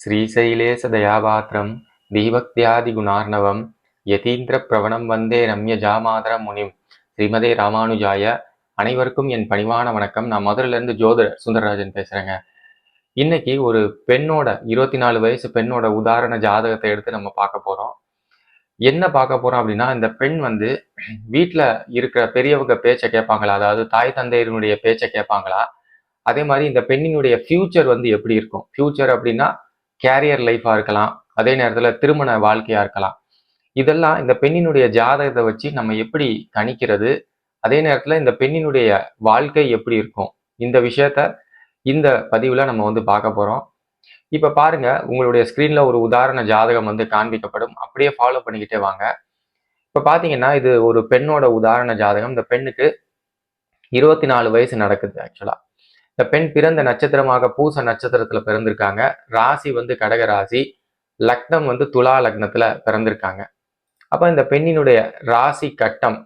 श्रीशैलेशदयापात्रं दीभक्त्यादिगुणार्णवं யதீந்திர வந்தே ரம்ய ஜாமாதர முனிம் ஸ்ரீமதே ராமானுஜாய அனைவருக்கும் என் பணிவான வணக்கம் நான் மதுரையில இருந்து ஜோதிடர் சுந்தரராஜன் பேசுறேங்க இன்னைக்கு ஒரு பெண்ணோட இருபத்தி நாலு வயசு பெண்ணோட உதாரண ஜாதகத்தை எடுத்து நம்ம பார்க்க போறோம் என்ன பார்க்க போறோம் அப்படின்னா இந்த பெண் வந்து வீட்டில் இருக்கிற பெரியவங்க பேச்சை கேட்பாங்களா அதாவது தாய் தந்தையருடைய பேச்சை கேட்பாங்களா அதே மாதிரி இந்த பெண்ணினுடைய ஃபியூச்சர் வந்து எப்படி இருக்கும் ஃபியூச்சர் அப்படின்னா கேரியர் லைஃபாக இருக்கலாம். அதே நேரத்தில் திருமண வாழ்க்கையாக இருக்கலாம். இதெல்லாம் இந்த பெண்ணினுடைய ஜாதகத்தை வச்சு நம்ம எப்படி கணிக்கிறது? அதே நேரத்தில் இந்த பெண்ணினுடைய வாழ்க்கை எப்படி இருக்கும்? இந்த விஷயத்த இந்த பதிவில் நம்ம வந்து பார்க்க போகிறோம் இப்போ பாருங்க உங்களுடைய ஸ்க்ரீனில் ஒரு உதாரண ஜாதகம் வந்து காண்பிக்கப்படும். அப்படியே ஃபாலோ பண்ணிக்கிட்டே வாங்க. இப்போ பார்த்தீங்கன்னா இது ஒரு பெண்ணோட உதாரண ஜாதகம். இந்த பெண்ணுக்கு இருபத்தி நாலு வயசு நடக்குது ஆக்சுவலாக இந்த பெண் பிறந்த நட்சத்திரமாக பூச நட்சத்திரத்துல பிறந்திருக்காங்க. ராசி வந்து கடக ராசி லக்னம் வந்து துலா லக்னத்துல பிறந்திருக்காங்க. அப்போ இந்த பெண்ணினுடைய ராசி கட்டம்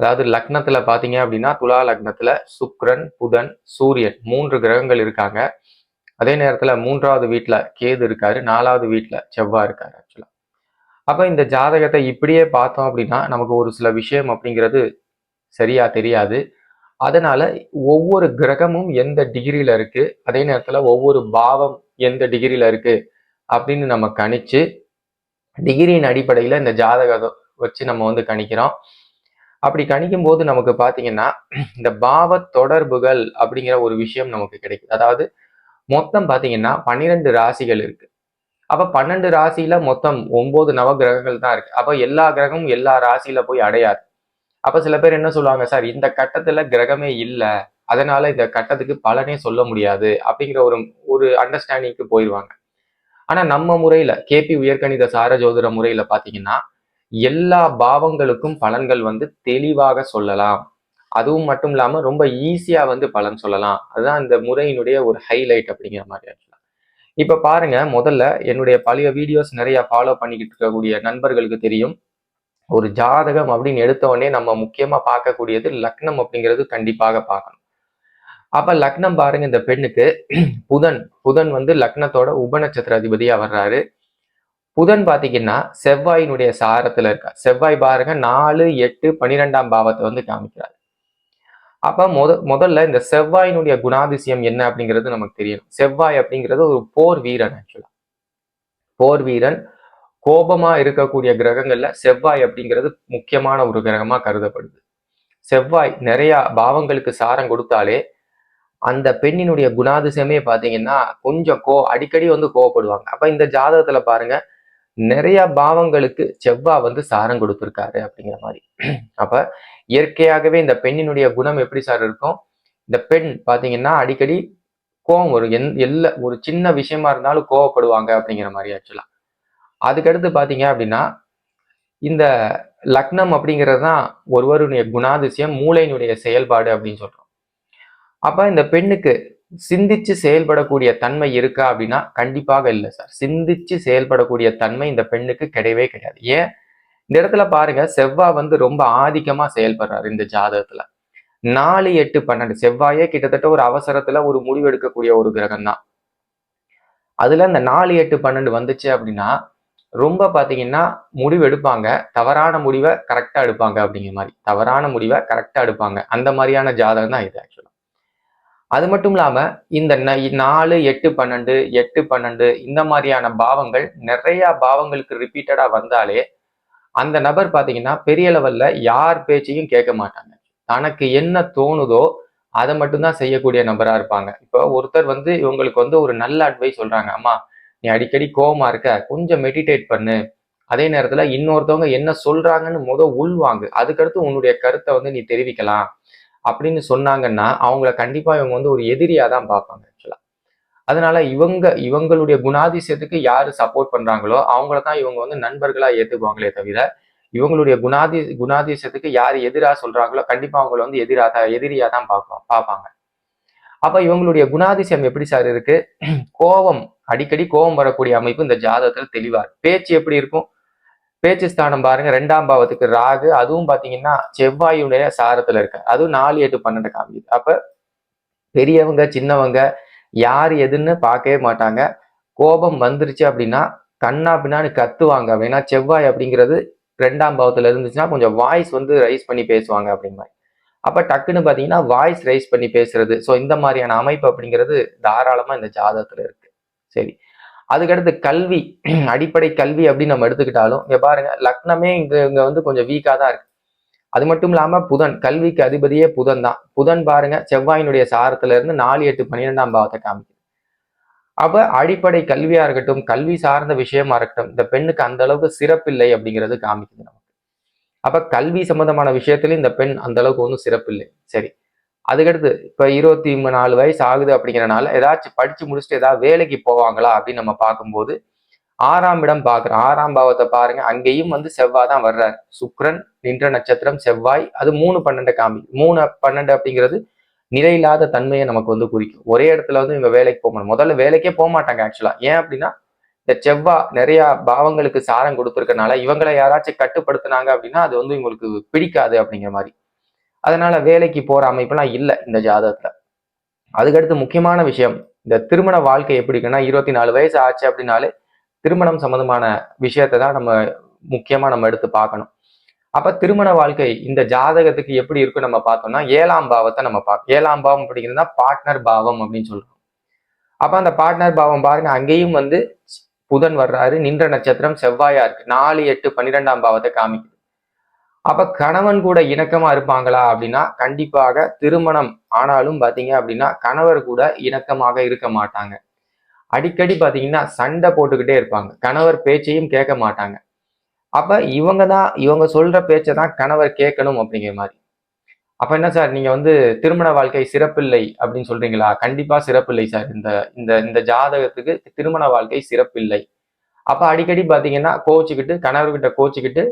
அதாவது லக்னத்துல பாத்தீங்க அப்படின்னா துலா லக்னத்துல சுக்ரன் புதன் சூரியன் மூன்று கிரகங்கள் இருக்காங்க. அதே நேரத்துல மூன்றாவது வீட்டுல கேது இருக்காரு நாலாவது வீட்டுல செவ்வாய் இருக்காரு ஆக்சுவலா அப்ப இந்த ஜாதகத்தை இப்படியே பார்த்தோம் அப்படின்னா நமக்கு ஒரு சில விஷயம் அப்படிங்கிறது சரியா தெரியாது. அதனால ஒவ்வொரு கிரகமும் எந்த டிகிரியில இருக்கு? அதே நேரத்துல ஒவ்வொரு பாவம் எந்த டிகிரியில இருக்கு? அப்படின்னு நம்ம கணிச்சு டிகிரியின் அடிப்படையில் இந்த ஜாதகத்தை வச்சு நம்ம வந்து கணிக்கிறோம். அப்படி கணிக்கும் போது நமக்கு பார்த்தீங்கன்னா இந்த பாவ தொடர்புகள் அப்படிங்கிற ஒரு விஷயம் நமக்கு கிடைக்குது. அதாவது மொத்தம் பார்த்தீங்கன்னா பன்னிரெண்டு ராசிகள் இருக்கு. அப்ப பன்னெண்டு ராசியில மொத்தம் ஒன்பது நவ கிரகங்கள் தான் இருக்கு. அப்ப எல்லா கிரகமும் எல்லா ராசியில போய் அடையாது. அப்ப சில பேர் என்ன சொல்லுவாங்க சார் இந்த கட்டத்துல கிரகமே இல்லை. அதனால இந்த கட்டத்துக்கு பலனே சொல்ல முடியாது. அப்படிங்கிற ஒரு ஒரு அண்டர்ஸ்டாண்டிங்க்கு போயிடுவாங்க ஆனா நம்ம முறையில கேபி உயர்கணித சார ஜோதிட முறையில பாத்தீங்கன்னா எல்லா பாவங்களுக்கும் பலன்கள் வந்து தெளிவாக சொல்லலாம். அதுவும் மட்டும் இல்லாம ரொம்ப ஈஸியா வந்து பலன் சொல்லலாம். அதுதான் இந்த முறையினுடைய ஒரு ஹைலைட் அப்படிங்கிற மாதிரி ஆக்சுவலா இப்ப பாருங்க முதல்ல என்னுடைய பழைய வீடியோஸ் நிறைய ஃபாலோ பண்ணிக்கிட்டு இருக்கக்கூடிய நண்பர்களுக்கு தெரியும். ஒரு ஜாதகம் அப்படின்னு எடுத்த உடனே நம்ம முக்கியமா பார்க்கக்கூடியது லக்னம் அப்படிங்கிறது கண்டிப்பாக பார்க்கணும். அப்ப லக்னம் பாருங்க இந்த பெண்ணுக்கு புதன் புதன் வந்து லக்னத்தோட உபநட்சத்திர அதிபதியா வர்றாரு. புதன் பாத்தீங்கன்னா செவ்வாயினுடைய சாரத்துல இருக்கா செவ்வாய் பாருங்க நாலு எட்டு பன்னிரெண்டாம் பாவத்தை வந்து காமிக்கிறாரு. அப்ப முத முதல்ல இந்த செவ்வாயினுடைய குணாதிசயம் என்ன அப்படிங்கிறது நமக்கு தெரியணும். செவ்வாய் அப்படிங்கிறது ஒரு போர் வீரன் ஆக்சுவலா போர் வீரன் கோபமா இருக்கக்கூடிய கிரகங்கள்ல செவ்வாய் அப்படிங்கிறது முக்கியமான ஒரு கிரகமா கருதப்படுது. செவ்வாய் நிறைய பாவங்களுக்கு சாரம் கொடுத்தாலே அந்த பெண்ணினுடைய குணாதிசயமே பாத்தீங்கன்னா கொஞ்சம் கோ அடிக்கடி வந்து கோவப்படுவாங்க. அப்ப இந்த ஜாதகத்துல பாருங்க நிறைய பாவங்களுக்கு செவ்வா வந்து சாரம் கொடுத்துருக்காரு அப்படிங்கிற மாதிரி. அப்ப இயற்கையாகவே இந்த பெண்ணினுடைய குணம் எப்படி சார் இருக்கும்? இந்த பெண் பாத்தீங்கன்னா அடிக்கடி கோவம் வரும். எந் எல்லா ஒரு சின்ன விஷயமா இருந்தாலும் கோவப்படுவாங்க அப்படிங்கிற மாதிரி ஆக்சுவலா. அதுக்கடுத்து பார்த்தீங்க அப்படின்னா இந்த லக்னம் அப்படிங்கிறது தான் ஒருவருடைய குணாதிசயம் மூளையினுடைய செயல்பாடு அப்படின்னு சொல்கிறோம் அப்போ இந்த பெண்ணுக்கு சிந்திச்சு செயல்படக்கூடிய தன்மை இருக்கா அப்படின்னா கண்டிப்பாக இல்லை சார். சிந்திச்சு செயல்படக்கூடிய தன்மை இந்த பெண்ணுக்கு கிடையவே கிடையாது. ஏன்? இந்த இடத்துல பாருங்க செவ்வாய் வந்து ரொம்ப ஆதிக்கமா செயல்படுறாரு இந்த ஜாதகத்துல. நாலு எட்டு பன்னெண்டு. செவ்வாயே கிட்டத்தட்ட ஒரு அவசரத்துல ஒரு முடிவு எடுக்கக்கூடிய ஒரு கிரகம் தான் அதுல இந்த நாலு எட்டு பன்னெண்டு வந்துச்சு அப்படின்னா ரொம்ப பார்த்தீங்கன்னா முடிவு எடுப்பாங்க. தவறான முடிவை கரெக்டாக எடுப்பாங்க அப்படிங்கிற மாதிரி. தவறான முடிவை கரெக்டாக எடுப்பாங்க. அந்த மாதிரியான ஜாதகம் தான் இது ஆக்சுவலாக அது மட்டும் இல்லாமல் இந்த நாலு எட்டு பன்னெண்டு எட்டு பன்னெண்டு இந்த மாதிரியான பாவங்கள் நிறையா பாவங்களுக்கு ரிப்பீட்டடாக வந்தாலே அந்த நபர் பார்த்தீங்கன்னா பெரிய லெவலில் யார் பேச்சையும் கேட்க மாட்டாங்க. தனக்கு என்ன தோணுதோ அதை மட்டும்தான் செய்யக்கூடிய நபராக இருப்பாங்க. இப்போ ஒருத்தர் வந்து இவங்களுக்கு வந்து ஒரு நல்ல அட்வைஸ் சொல்கிறாங்க அம்மா நீ அடிக்கடி கோவமா இருக்க கொஞ்சம் மெடிடேட் பண்ணு. அதே நேரத்துல இன்னொருத்தவங்க என்ன சொல்றாங்கன்னு முத உள்வாங்கு அதுக்கடுத்து உன்னுடைய கருத்தை வந்து நீ தெரிவிக்கலாம். அப்படின்னு சொன்னாங்கன்னா அவங்கள கண்டிப்பா இவங்க வந்து ஒரு எதிரியா தான் பார்ப்பாங்க ஆக்சுவலா அதனால இவங்க இவங்களுடைய குணாதிசயத்துக்கு யாரு சப்போர்ட் பண்றாங்களோ அவங்கள தான் இவங்க வந்து நண்பர்களா ஏத்துக்குவாங்களே தவிர இவங்களுடைய குணாதி குணாதிசயத்துக்கு யார் எதிராக சொல்றாங்களோ கண்டிப்பா அவங்கள வந்து எதிரா தான் எதிரியா தான் பார்ப்போம் பார்ப்பாங்க. அப்ப இவங்களுடைய குணாதிசயம் எப்படி சார் இருக்கு? கோபம் அடிக்கடி கோபம் வரக்கூடிய அமைப்பு இந்த ஜாதகத்தில் தெளிவா பேச்சு எப்படி இருக்கும்? பேச்சு ஸ்தானம் பாருங்க ரெண்டாம் பாவத்துக்கு ராகு அதுவும் பாத்தீங்கன்னா செவ்வாயுடைய சாரத்துல இருக்கு. அதுவும் நாலு எட்டு பன்னெண்டு காமிக்குது. அப்ப பெரியவங்க சின்னவங்க யார் எதுன்னு பார்க்கவே மாட்டாங்க. கோபம் வந்துருச்சு அப்படின்னா கண்ணா பின்னான்னு கத்துவாங்க. அப்படின்னா செவ்வாய் அப்படிங்கிறது ரெண்டாம் பாவத்துல இருந்துச்சுன்னா கொஞ்சம் வாய்ஸ் வந்து ரைஸ் பண்ணி பேசுவாங்க அப்படிங்கிற அப்ப டக்குன்னு பாத்தீங்கன்னா வாய்ஸ் ரைஸ் பண்ணி பேசுறது. ஸோ இந்த மாதிரியான அமைப்பு அப்படிங்கிறது தாராளமா இந்த ஜாதகத்துல இருக்கு. சரி. அதுக்கடுத்து கல்வி. அடிப்படை கல்வி அப்படின்னு நம்ம எடுத்துக்கிட்டாலும் இங்க பாருங்க லக்னமே இங்க இங்க வந்து கொஞ்சம் வீக்கா தான் இருக்கு. அது மட்டும் இல்லாம புதன் கல்விக்கு அதிபதியே புதன் தான். புதன் பாருங்க செவ்வாயினுடைய சாரத்துல இருந்து நாலு எட்டு பன்னிரெண்டாம் பாவத்தை காமிக்குது. அப்ப அடிப்படை கல்வியா இருக்கட்டும் கல்வி சார்ந்த விஷயமா இருக்கட்டும் இந்த பெண்ணுக்கு அந்த அளவுக்கு சிறப்பில்லை அப்படிங்கிறது காமிக்குது நமக்கு. அப்ப கல்வி சம்பந்தமான விஷயத்துலயும் இந்த பெண் அந்த அளவுக்கு ஒன்றும் சிறப்பில்லை சரி. அதுக்கடுத்து இப்போ இருபத்தி நாலு வயசு ஆகுது அப்படிங்கிறனால ஏதாச்சும் படிச்சு முடிச்சுட்டு ஏதாவது வேலைக்கு போவாங்களா அப்படின்னு நம்ம பார்க்கும்போது ஆறாம் இடம் பார்க்குறோம் ஆறாம் பாவத்தை பாருங்க. அங்கேயும் வந்து செவ்வாய் தான் வர்றாரு. சுக்ரன் நின்ற நட்சத்திரம் செவ்வாய் அது மூணு பன்னெண்டு காமி மூணு பன்னெண்டு அப்படிங்கிறது நிலையில்லாத தன்மையை நமக்கு வந்து குறிக்கும். ஒரே இடத்துல வந்து இவங்க வேலைக்கு போக முதல்ல வேலைக்கே போக மாட்டாங்க ஆக்சுவலா ஏன் அப்படின்னா இந்த செவ்வா நிறைய பாவங்களுக்கு சாரம் கொடுத்துருக்கனால இவங்களை யாராச்சும் கட்டுப்படுத்துனாங்க அப்படின்னா அது வந்து இவங்களுக்கு பிடிக்காது அப்படிங்கிற மாதிரி. அதனால வேலைக்கு போற அமைப்பெல்லாம் இல்லை இந்த ஜாதகத்துல. அதுக்கடுத்து முக்கியமான விஷயம் இந்த திருமண வாழ்க்கை எப்படி இருக்குன்னா இருபத்தி நாலு வயசு ஆச்சு அப்படின்னாலே திருமணம் சம்பந்தமான விஷயத்தை தான் நம்ம முக்கியமா நம்ம எடுத்து பார்க்கணும். அப்ப திருமண வாழ்க்கை இந்த ஜாதகத்துக்கு எப்படி இருக்கும் நம்ம பார்த்தோம்னா ஏழாம் பாவத்தை நம்ம பார்க்க ஏழாம் பாவம் அப்படிங்கிறதுனா பார்ட்னர் பாவம் அப்படின்னு சொல்றோம். அப்ப அந்த பார்ட்னர் பாவம் பாருங்க அங்கேயும் வந்து புதன் வர்றாரு நின்ற நட்சத்திரம் செவ்வாயா இருக்கு. நாலு எட்டு பன்னிரெண்டாம் பாவத்தை காமிக்குது. அப்ப கணவன் கூட இணக்கமா இருப்பாங்களா அப்படின்னா கண்டிப்பாக திருமணம் ஆனாலும் பாத்தீங்க அப்படின்னா கணவர் கூட இணக்கமாக இருக்க மாட்டாங்க. அடிக்கடி பாத்தீங்கன்னா சண்டை போட்டுக்கிட்டே இருப்பாங்க. கணவர் பேச்சையும் கேட்க மாட்டாங்க. அப்ப இவங்க தான் இவங்க சொல்ற பேச்சை தான் கணவர் கேட்கணும் அப்படிங்கிற மாதிரி. அப்ப என்ன சார் நீங்க வந்து திருமண வாழ்க்கை சிறப்பில்லை அப்படின்னு சொல்றீங்களா? கண்டிப்பா சிறப்பில்லை சார். இந்த இந்த இந்த ஜாதகத்துக்கு திருமண வாழ்க்கை சிறப்பில்லை. அப்ப அடிக்கடி பாத்தீங்கன்னா கோச்சுக்கிட்டு கணவர்கிட்ட கோச்சுக்கிட்டு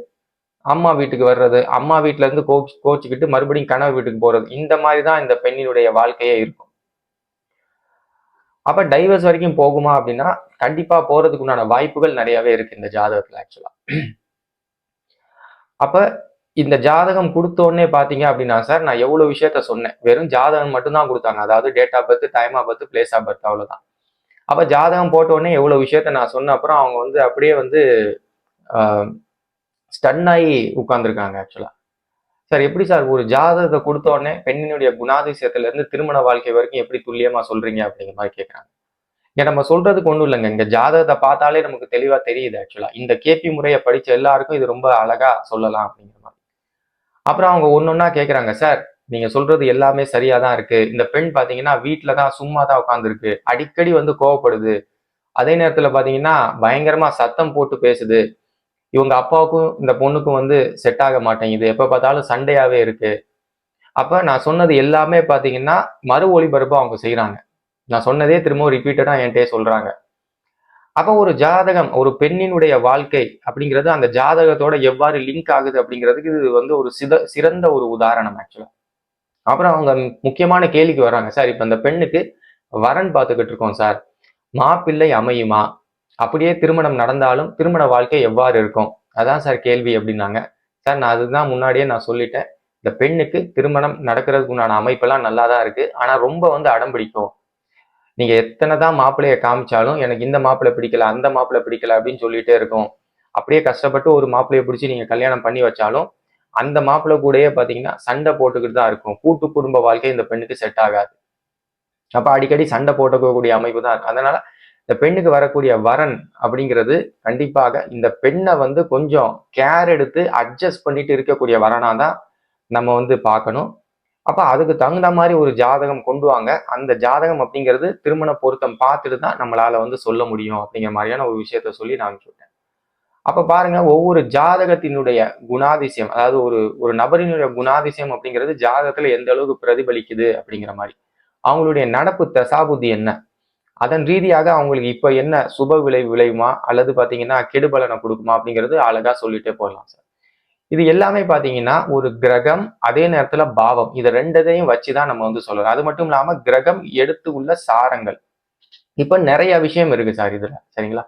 அம்மா வீட்டுக்கு வர்றது அம்மா வீட்டுல இருந்து கோச் கோச்சுக்கிட்டு மறுபடியும் கணவர் வீட்டுக்கு போறது இந்த மாதிரி தான் இந்த பெண்ணினுடைய வாழ்க்கையே இருக்கும். அப்ப டைவர்ஸ் வரைக்கும் போகுமா அப்படின்னா கண்டிப்பா போறதுக்கு உண்டான வாய்ப்புகள் நிறையவே இருக்கு இந்த ஜாதகத்துல ஆக்சுவலா அப்ப இந்த ஜாதகம் கொடுத்தோடனே பாத்தீங்க அப்படின்னா சார் நான் எவ்வளவு விஷயத்த சொன்னேன். வெறும் ஜாதகம் மட்டும்தான் கொடுத்தாங்க. அதாவது date of birth time of birth place of birth அவ்வளவுதான். அப்ப ஜாதகம் போட்ட உடனே எவ்வளவு விஷயத்த நான் சொன்ன அப்புறம் அவங்க வந்து அப்படியே வந்து ஸ்டன் ஆகி உட்கார்ந்துருக்காங்க ஆக்சுவலா சார் எப்படி சார் ஒரு ஜாதகத்தை கொடுத்த உடனே பெண்ணினுடைய குணாதிசயத்துல இருந்து திருமண வாழ்க்கை வரைக்கும் எப்படி துல்லியமா சொல்றீங்க அப்படிங்கிற மாதிரி கேட்குறாங்க இங்க நம்ம சொல்றதுக்கு ஒன்றும் இல்லைங்க. இங்க ஜாதகத்தை பார்த்தாலே நமக்கு தெளிவா தெரியுது ஆக்சுவலா இந்த கேபி முறையை படிச்ச எல்லாருக்கும் இது ரொம்ப அழகா சொல்லலாம் அப்படிங்கிற மாதிரி. அப்புறம் அவங்க ஒன்னொன்னா கேட்குறாங்க சார் நீங்க சொல்றது எல்லாமே சரியா தான் இருக்கு. இந்த பெண் பாத்தீங்கன்னா வீட்டுல தான் சும்மா தான் உட்காந்துருக்கு அடிக்கடி வந்து கோவப்படுது. அதே நேரத்துல பாத்தீங்கன்னா பயங்கரமா சத்தம் போட்டு பேசுது. இவங்க அப்பாவுக்கும் இந்த பொண்ணுக்கும் வந்து செட் ஆக மாட்டேங்குது. எப்போ பார்த்தாலும் சண்டையாகவே இருக்கு. அப்போ நான் சொன்னது எல்லாமே பார்த்தீங்கன்னா மறு ஒளிபரப்பு அவங்க செய்கிறாங்க நான் சொன்னதே திரும்பவும் ரிப்பீட்டடாக என்கிட்டே சொல்கிறாங்க அப்போ ஒரு ஜாதகம் ஒரு பெண்ணினுடைய வாழ்க்கை அப்படிங்கிறது அந்த ஜாதகத்தோட எவ்வாறு லிங்க் ஆகுது அப்படிங்கிறதுக்கு இது வந்து ஒரு சித சிறந்த ஒரு உதாரணம் ஆக்சுவலாக அப்புறம் அவங்க முக்கியமான கேள்விக்கு வர்றாங்க. சார் இப்போ அந்த பெண்ணுக்கு வரன் பார்த்துக்கிட்டு இருக்கோம் சார். மாப்பிள்ளை அமையுமா? அப்படியே திருமணம் நடந்தாலும் திருமண வாழ்க்கை எவ்வாறு இருக்கும்? அதான் சார் கேள்வி அப்படின்னாங்க. சார் நான் அதுதான் முன்னாடியே நான் சொல்லிட்டேன். இந்த பெண்ணுக்கு திருமணம் நடக்கிறதுக்கு உண்டான அமைப்பெல்லாம் நல்லா தான் இருக்கு. ஆனா ரொம்ப வந்து அடம் பிடிக்கும். நீங்க எத்தனை தான் மாப்பிள்ளைய காமிச்சாலும் எனக்கு இந்த மாப்பிள்ளை பிடிக்கல அந்த மாப்பிள்ளை பிடிக்கல அப்படின்னு சொல்லிட்டே இருக்கும். அப்படியே கஷ்டப்பட்டு ஒரு மாப்பிள்ளையை பிடிச்சி நீங்க கல்யாணம் பண்ணி வச்சாலும் அந்த மாப்பிள்ளை கூடயே பாத்தீங்கன்னா சண்டை போட்டுக்கிட்டு தான் இருக்கும். கூட்டு குடும்ப வாழ்க்கை இந்த பெண்ணுக்கு செட் ஆகாது. அப்ப அடிக்கடி சண்டை போட்டுக்கக்கூடிய அமைப்பு தான் இருக்கும் அதனால இந்த பெண்ணுக்கு வரக்கூடிய வரன் அப்படிங்கிறது கண்டிப்பாக இந்த பெண்ணை வந்து கொஞ்சம் கேர் எடுத்து அட்ஜஸ்ட் பண்ணிட்டு இருக்கக்கூடிய வரனாக தான் நம்ம வந்து பார்க்கணும். அப்போ அதுக்கு தகுந்த மாதிரி ஒரு ஜாதகம் கொண்டு வாங்க. அந்த ஜாதகம் அப்படிங்கிறது திருமண பொருத்தம் பார்த்துட்டு தான் நம்மளால வந்து சொல்ல முடியும் அப்படிங்கிற மாதிரியான ஒரு விஷயத்த சொல்லி நான் சொல்லிட்டேன். அப்போ பாருங்க ஒவ்வொரு ஜாதகத்தினுடைய குணாதிசயம் அதாவது ஒரு ஒரு நபரினுடைய குணாதிசயம் அப்படிங்கிறது ஜாதகத்துல எந்த அளவுக்கு பிரதிபலிக்குது அப்படிங்கிற மாதிரி. அவங்களுடைய நடப்பு தசாபுத்தி என்ன? அதன் ரீதியாக அவங்களுக்கு இப்போ என்ன சுப விளைவு விளையுமா? அல்லது பார்த்தீங்கன்னா கெடுபலனை கொடுக்குமா? அப்படிங்கிறது அழகாக சொல்லிட்டே போடலாம் சார். இது எல்லாமே பார்த்தீங்கன்னா ஒரு கிரகம் அதே நேரத்தில் பாவம். இதை ரெண்டதையும் வச்சு தான் நம்ம வந்து சொல்லலாம் அது மட்டும் இல்லாமல் கிரகம் எடுத்து உள்ள சாரங்கள். இப்போ நிறைய விஷயம் இருக்கு சார் இதில். சரிங்களா?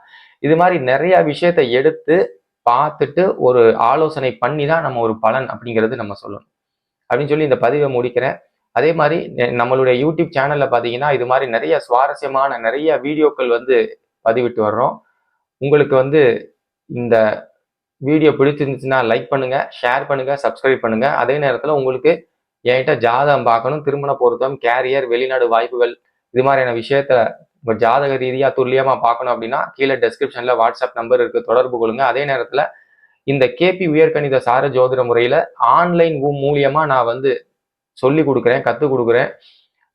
இது மாதிரி நிறைய விஷயத்த எடுத்து பார்த்துட்டு ஒரு ஆலோசனை பண்ணி தான் நம்ம ஒரு பலன் அப்படிங்கிறது நம்ம சொல்லணும். அப்படின்னு சொல்லி இந்த பதிவை முடிக்கிறேன். அதே மாதிரி நம்மளுடைய யூடியூப் சேனலில் பார்த்தீங்கன்னா இது மாதிரி நிறைய சுவாரஸ்யமான நிறைய வீடியோக்கள் வந்து பதிவிட்டு வர்றோம். உங்களுக்கு வந்து இந்த வீடியோ பிடிச்சிருந்துச்சுன்னா லைக் பண்ணுங்க ஷேர் பண்ணுங்க சப்ஸ்கிரைப் பண்ணுங்க. அதே நேரத்தில் உங்களுக்கு என்கிட்ட ஜாதகம் பார்க்கணும் திருமண பொருத்தம் கேரியர் வெளிநாடு வாய்ப்புகள் இது மாதிரியான விஷயத்த ஜாதக ரீதியாக துல்லியமாக பார்க்கணும் அப்படின்னா கீழே டெஸ்கிரிப்ஷனில் வாட்ஸ்அப் நம்பர் இருக்குது தொடர்பு கொள்ளுங்க. அதே நேரத்தில் இந்த கேபி உயர்கணித சார ஜோதிட முறையில் ஆன்லைன் மூலியமாக நான் வந்து சொல்லி கொடுக்குறேன் கற்றுக் கொடுக்குறேன்.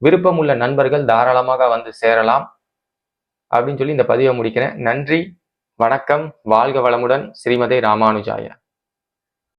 விருப்பமுள்ள நண்பர்கள் தாராளமாக வந்து சேரலாம் அப்படின்னு சொல்லி இந்த பதிவை முடிக்கிறேன். நன்றி வணக்கம் வாழ்க வளமுடன் ஸ்ரீமதே ராமானுஜாய.